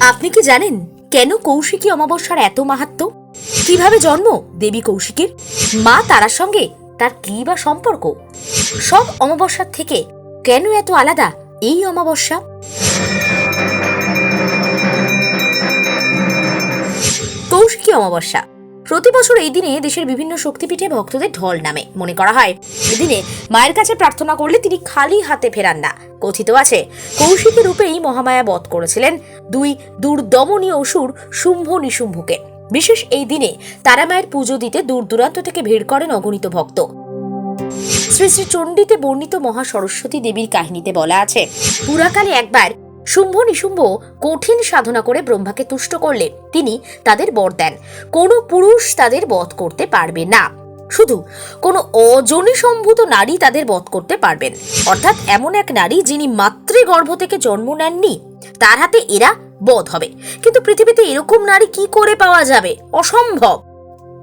আপনি কি জানেন কেন কৌশিকী অমাবস্যার এত মাহাত্ম? কীভাবে জন্ম দেবী কৌশিকীর? মা তারার সঙ্গে তার কি বা সম্পর্ক? সব অমাবস্যার থেকে কেন এত আলাদা এই অমাবস্যা? কৌশিকী অমাবস্যা প্রতি বছর এই দিনে দেশের বিভিন্ন শক্তিপীঠে ভক্তদের ঢল নামে, মনে করা হয়। এদিনে মায়ের কাছে প্রার্থনা করলে তিনি খালি হাতে ফেরান না। কথিত আছে, কৌশিকী রূপেই মহামায়া বধ করেছিলেন দুই দুর্দমনীয় অসুর শুম্ভ নিশুম্ভকে। বিশেষ এই দিনে তারামায়ের পুজো দিতে দূর দূরান্ত থেকে ভিড় করেন অগণিত ভক্ত। শ্রী শ্রী চণ্ডীতে বর্ণিত মহা সরস্বতী দেবীর কাহিনীতে বলা আছে, পুরাকালে একবার শুম্ভ নিশুম্ভ কঠিন সাধনা করে ব্রহ্মাকে তুষ্ট করলে তিনি তাদের বর দেন। কোনো পুরুষ তাদের বধ করতে পারবে না। শুধু কোনো অজনী সম্ভূত নারী তাদের বধ করতে পারবেন। অর্থাৎ এমন এক নারী যিনি মাতৃগর্ভ থেকে জন্ম নেননি, তার হাতে এরা বধ হবে। কিন্তু পৃথিবীতে এরকম নারী কি করে পাওয়া যাবে? অসম্ভব!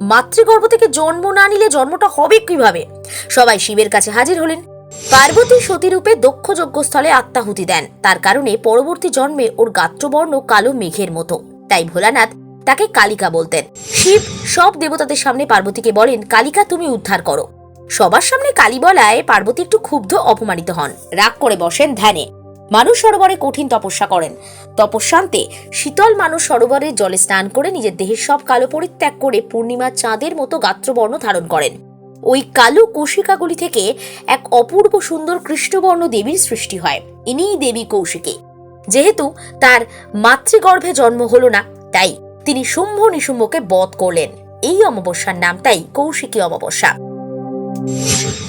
মাতৃগর্ভ থেকে জন্ম না নিলে জন্মটা হবে কীভাবে? সবাই শিবের কাছে হাজির হলেন। পার্বতী সতীরূপে দক্ষ যজ্ঞস্থলে আত্মাহুতি দেন। তার কারণে পরবর্তী জন্মে ওর গাত্রবর্ণ কালো মেঘের মতো। তাই ভোলানাথ তাকে কালিকা বলতেন। শিব সব দেবতাদের সামনে পার্বতীকে বলেন, কালিকা, তুমি উদ্ধার করো। সবার সামনে কালী বলায় পার্বতী একটু ক্ষুব্ধ অপমানিত হন। রাগ করে বসেন ধ্যানে। মানুষ সরোবরে কঠিন তপস্যা করেন। তপস্যান্তে শীতল মানুষ সরোবরের জলে স্নান করে নিজের দেহের সব কালো পরিত্যাগ করে পূর্ণিমা চাঁদের মতো গাত্রবর্ণ ধারণ করেন। ওই কালো কোশিকাগুলি থেকে এক অপূর্ব সুন্দর কৃষ্ণবর্ণ দেবীর সৃষ্টি হয়। ইনিই দেবী কৌশিকী। যেহেতু তার মাতৃগর্ভে জন্ম হলো না, তাই তিনি শুম্ভ নিশুম্ভকে বধ করলেন। এই অমাবস্যার নাম তাই কৌশিকী অমাবস্যা।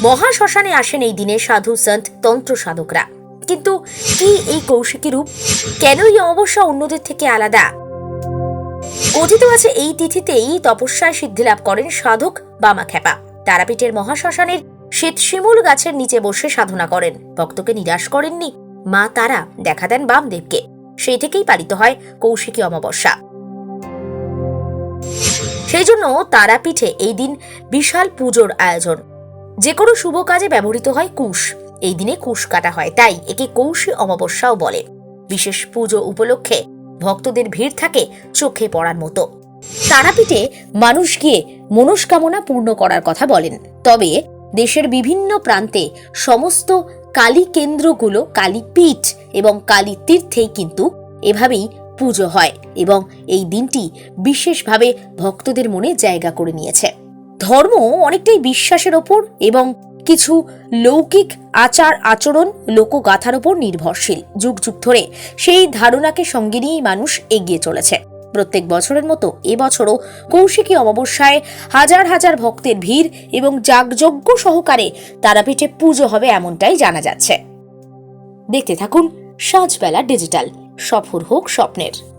মহাশ্মশানে আসেন এই দিনে সাধু সন্ত তন্ত্র সাধকরা। কিন্তু কি এই কৌশিকী রূপ? কেন এই অমাবস্যা অন্যদের থেকে আলাদা? কথিত আছে এই তিথিতেই তপস্যায় সিদ্ধি লাভ করেন সাধক বামাখ্যাপা। তারাপীঠের মহাশ্মশানের শ্বেত শিমুল গাছের নিচে বসে সাধনা করেন। ভক্তকে নিরাশ করেননি মা তারা, দেখা দেন বামদেবকে। সেই থেকেই পালিত হয় কৌশিকী অমাবস্যা। সেই জন্য তারাপীঠে এই দিন বিশাল পুজোর আয়োজন। যে কোনো শুভ কাজে ব্যবহৃত হয় কুশ। এই দিনে কুশ কাটা হয়, তাই একে কৌশী অমাবস্যাও বলে। বিশেষ পুজো উপলক্ষে ভক্তদের ভিড় থাকে চোখে পড়ার মতো। তারাপীঠে মানুষ গিয়ে মনস্কামনা পূর্ণ করার কথা বলেন। তবে দেশের বিভিন্ন প্রান্তে সমস্ত কালী কেন্দ্রগুলো কালীপীঠ এবং কালী তীর্থেই কিন্তু এভাবেই পুজো হয় এবং এই দিনটি বিশেষভাবে ভক্তদের মনে জায়গা করে নিয়েছে। ধর্ম অনেকটাই বিশ্বাসের ওপর এবং কিছু লৌকিক আচার আচরণ লোকগাথার ওপর নির্ভরশীল। যুগ যুগ ধরে সেই ধারণাকে সঙ্গে নিয়েই মানুষ এগিয়ে চলেছে। প্রত্যেক বছরের মতো এবছরও কৌশিকী অমাবস্যায় হাজার হাজার ভক্তের ভিড় এবং যাগযজ্ঞ সহকারে তারাপীঠে পুজো হবে এমনটাই জানা যাচ্ছে। দেখতে থাকুন সাজবেলা ডিজিটাল। সফর হোক স্বপ্নের।